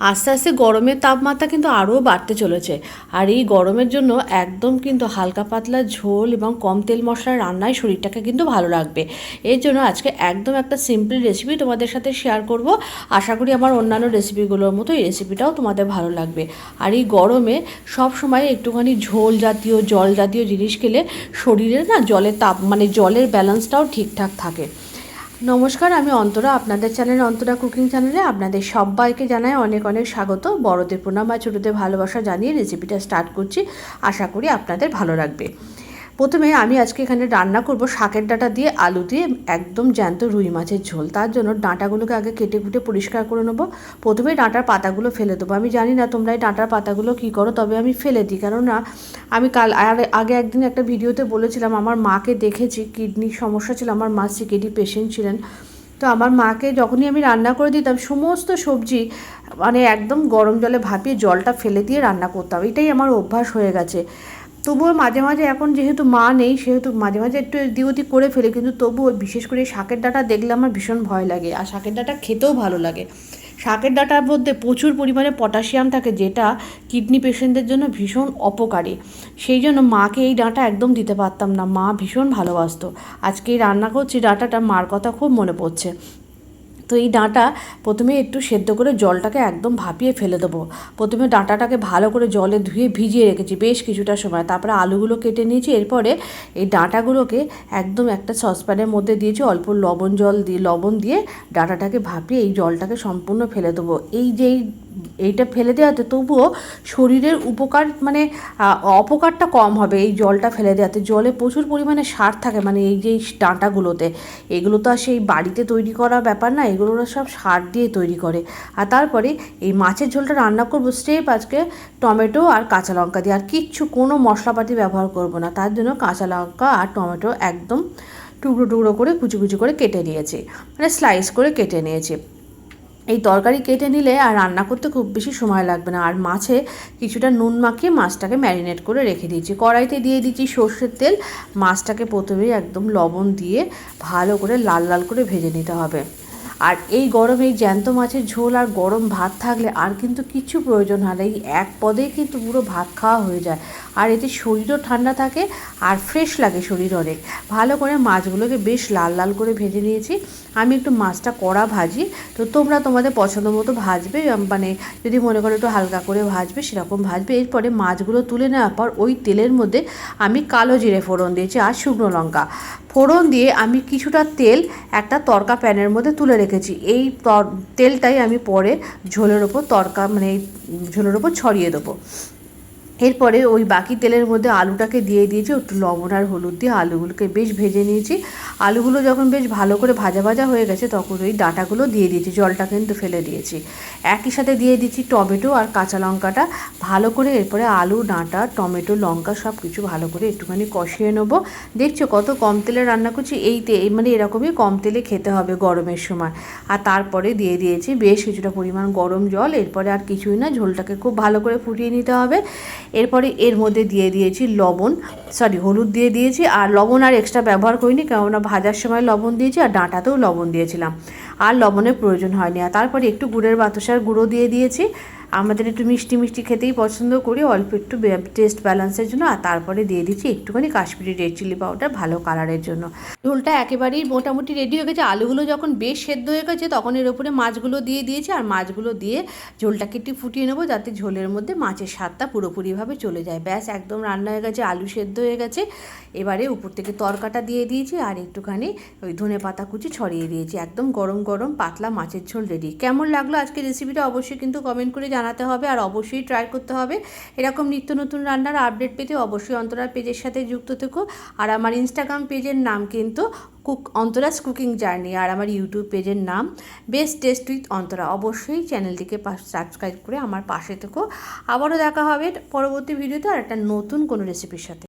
আস্তে আস্তে গরমের তাপমাত্রা কিন্তু আরও বাড়তে চলেছে। আর এই গরমের জন্য একদম কিন্তু হালকা পাতলা ঝোল এবং কম তেল মশলার রান্নায় শরীরটাকে কিন্তু ভালো রাখবে। এর জন্য আজকে একদম একটা সিম্পল রেসিপি তোমাদের সাথে শেয়ার করব। আশা করি আমার অন্যান্য রেসিপিগুলোর মতো এই রেসিপিটাও তোমাদের ভালো লাগবে। আর এই গরমে সব সময় একটুখানি ঝোল জাতীয়, জল জাতীয় জিনিস খেলে শরীরের না জলের তাপ মানে জলের ব্যালেন্সটাও ঠিকঠাক থাকে। নমস্কার, আমি অন্তরা। আপনাদের চ্যানেল অন্তরা কুকিং চ্যানেলে আপনাদের সবাইকে জানাই অনেক অনেক স্বাগত। বড়দের প্রণাম আর ছোটোদের ভালোবাসা জানিয়ে রেসিপিটা স্টার্ট করছি। আশা করি আপনাদের ভালো লাগবে। প্রথমে আমি আজকে এখানে রান্না করব শাকের ডাঁটা দিয়ে আলু দিয়ে একদম জ্যান্ত রুই মাছের ঝোল। তার জন্য ডাঁটাগুলোকে আগে কেটে কুটে পরিষ্কার করে নেব। প্রথমে ডাঁটার পাতাগুলো ফেলে দেবো। আমি জানি না তোমরা এই ডাঁটার পাতাগুলো কী করো, তবে আমি ফেলে দিই। কেননা আমি কাল আর আগে একদিন একটা ভিডিওতে বলেছিলাম, আমার মাকে দেখেছি কিডনির সমস্যা ছিল, আমার মা সিকেডি পেশেন্ট ছিলেন। তো আমার মাকে যখনই আমি রান্না করে দিতাম, সমস্ত সবজি মানে একদম গরম জলে ভাপিয়ে জলটা ফেলে দিয়ে রান্না করতাম। এটাই আমার অভ্যাস হয়ে গেছে। তবুও মাঝে মাঝে এখন যেহেতু মা নেই, সেহেতু মাঝে মাঝে একটু এদিক ওদিক করে ফেলে, কিন্তু তবুও বিশেষ করে শাকের ডাঁটা দেখলে আমার ভীষণ ভয় লাগে। আর শাকের ডাঁটা খেতেও ভালো লাগে। শাকের ডাঁটার মধ্যে প্রচুর পরিমাণে পটাশিয়াম থাকে, যেটা কিডনি পেশেন্টদের জন্য ভীষণ অপকারী। সেই জন্য মাকে এই ডাঁটা একদম দিতে পারতাম না। মা ভীষণ ভালোবাসতো। আজকে এই রান্না করছি, ডাঁটাটা মার কথা খুব মনে পড়ছে। তো এই ডাঁটা প্রথমে একটু সেদ্ধ করে জলটাকে একদম ভাপিয়ে ফেলে দেবো। প্রথমে ডাঁটাটাকে ভালো করে জলে ধুয়ে ভিজিয়ে রেখেছি বেশ কিছুটা সময়। তারপরে আলুগুলো কেটে নিয়েছি, এরপরে এই ডাঁটাগুলোকে একদম একটা সসপ্যানের মধ্যে দিয়েছি, অল্প লবণ জল দিয়ে, লবণ দিয়ে ডাঁটাটাকে ভাপিয়ে এই জলটাকে সম্পূর্ণ ফেলে দেবো। এই যে এই এইটা ফেলে দেওয়াতে তবুও শরীরের উপকার মানে অপকারটা কম হবে এই জলটা ফেলে দেওয়াতে। জলে প্রচুর পরিমাণে সার থাকে মানে এই যে ডাঁটাগুলোতে। এগুলো তো আর সেই বাড়িতে তৈরি করা ব্যাপার না, এগুলো সব সার দিয়ে তৈরি করে। আর তারপরে এই মাছের ঝোলটা রান্না করব স্টেপ আজকে টমেটো আর কাঁচা লঙ্কা দিয়ে। আর কিচ্ছু, কোনো মশলাপাতি ব্যবহার করব না। তার জন্য কাঁচা লঙ্কা আর টমেটো একদম টুকরো টুকরো করে কুচি কুচি করে কেটে নিয়েছি। মানে স্লাইস করে কেটে নিয়েছি। এই তরকারি কেটে নিলে আর রান্না করতে খুব বেশি সময় লাগবে না। আর মাছে কিছুটা নুন মাখিয়ে মাছটাকে ম্যারিনেট করে রেখে দিয়েছি। কড়াইতে দিয়ে দিচ্ছি সর্ষের তেল। মাছটাকে প্রথমেই একদম লবণ দিয়ে ভালো করে লাল লাল করে ভেজে নিতে হবে। আর এই গরমে এই জ্যান্ত মাছের ঝোল আর গরম ভাত থাকলে আর কিন্তু কিছু প্রয়োজন হয় না। এই এক পদেই কিন্তু পুরো ভাত খাওয়া হয়ে যায়। আর এতে শরীরও ঠান্ডা থাকে আর ফ্রেশ লাগে শরীর অনেক। ভালো করে মাছগুলোকে বেশ লাল লাল করে ভেজে নিয়েছি। আমি একটু মাছটা কড়া ভাজি। তো তোমরা তোমাদের পছন্দ মতো ভাজবে। মানে যদি মনে করো একটু হালকা করে ভাজবে সেরকম ভাজবে। এরপরে মাছগুলো তুলে নেওয়ার পর ওই তেলের মধ্যে আমি কালো জিরে ফোড়ন দিয়েছি আর শুকনো লঙ্কা। ফোড়ন দিয়ে আমি কিছুটা তেল একটা তরকা প্যানের মধ্যে তুলে রেখেছি। এই তেলটাই আমি পরে ঝোলের ওপর তরকা মানে ঝোলের ওপর ছড়িয়ে দেবো। এরপরে ওই বাকি তেলের মধ্যে আলুটাকে দিয়ে দিয়েছি, একটু লবণ আর হলুদ দিয়ে আলুগুলোকে বেশ ভেজে নিয়েছি। আলুগুলো যখন বেশ ভালো করে ভাজা ভাজা হয়ে গেছে, তখন ওই ডাটাগুলো দিয়ে দিয়েছি, জলটা কিন্তু ফেলে দিয়েছি। একই সাথে দিয়ে দিচ্ছি টমেটো আর কাঁচা লঙ্কাটা, ভালো করে এরপরে আলু, ডাঁটা, টমেটো, লঙ্কা সব কিছু ভালো করে একটুখানি কষিয়ে নেব। দেখছ কত কম তেলে রান্না করছি, এই তে মানে এরকমই কম তেলে খেতে হবে গরমের সময়। আর তারপরে দিয়ে দিয়েছি বেশ কিছুটা পরিমাণ গরম জল, এরপরে আর কিছুই না, ঝোলটাকে খুব ভালো করে ফুটিয়ে নিতে হবে। এরপরে এর মধ্যে দিয়ে দিয়েছি লবণ সরি হলুদ দিয়ে দিয়েছি, আর লবণ আর এক্সট্রা ব্যবহার করিনি, কেননা ভাজার সময় লবণ দিয়েছি আর ডাঁটাতেও লবণ দিয়েছিলাম। আর লবণের প্রয়োজন হয়নি। আর তারপরে একটু গুড়ের বাতাসার গুঁড়ো দিয়ে দিয়েছি। আমাদের একটু মিষ্টি মিষ্টি খেতেই পছন্দ করি, অল্প একটু টেস্ট ব্যালেন্সের জন্য, আর তারপরে দিয়ে দিচ্ছি একটুখানি কাশ্মীরি রেড চিলি পাউডার ভালো কালারের জন্য। ঝোলটা একেবারেই মোটামুটি রেডি হয়ে গেছে, আলুগুলো যখন বেশ সেদ্ধ হয়ে গেছে তখন এর উপরে মাছগুলো দিয়ে দিয়েছি, আর মাছগুলো দিয়ে ঝোলটাকে একটু ফুটিয়ে নেব যাতে ঝোলের মধ্যে মাছের স্বাদটা পুরোপুরিভাবে চলে যায়। ব্যাস, একদম রান্না হয়ে গেছে, আলু সেদ্ধ হয়ে গেছে। এবারে উপর থেকে তরকাটা দিয়ে দিয়েছি, আর একটুখানি ওই ধনে পাতা কুচি ছড়িয়ে দিয়েছি। একদম গরম গরম পাতলা মাছের ঝোল রেডি কেমন লাগল আজকে রেসিপিটা অবশ্যই কিন্তু কমেন্ট করে জানাতে হবে আর অবশ্যই ট্রাই করতে হবে। এরকম নিত্য নতুন রান্নার আপডেট পেতে অবশ্যই অন্তরার পেজের সাথে যুক্ত থেকো। আর আমার ইনস্টাগ্রাম পেজের নাম কিন্তু কুক, অন্তরাস কুকিং জার্নি আর আমার ইউটিউব পেজের নাম বেস্ট টেস্ট উইথ অন্তরা। অবশ্যই চ্যানেলটিকে সাবস্ক্রাইব করে আমার পাশে থেকো। আবারও দেখা হবে পরবর্তী ভিডিওতে আর একটা নতুন কোনো রেসিপির সাথে।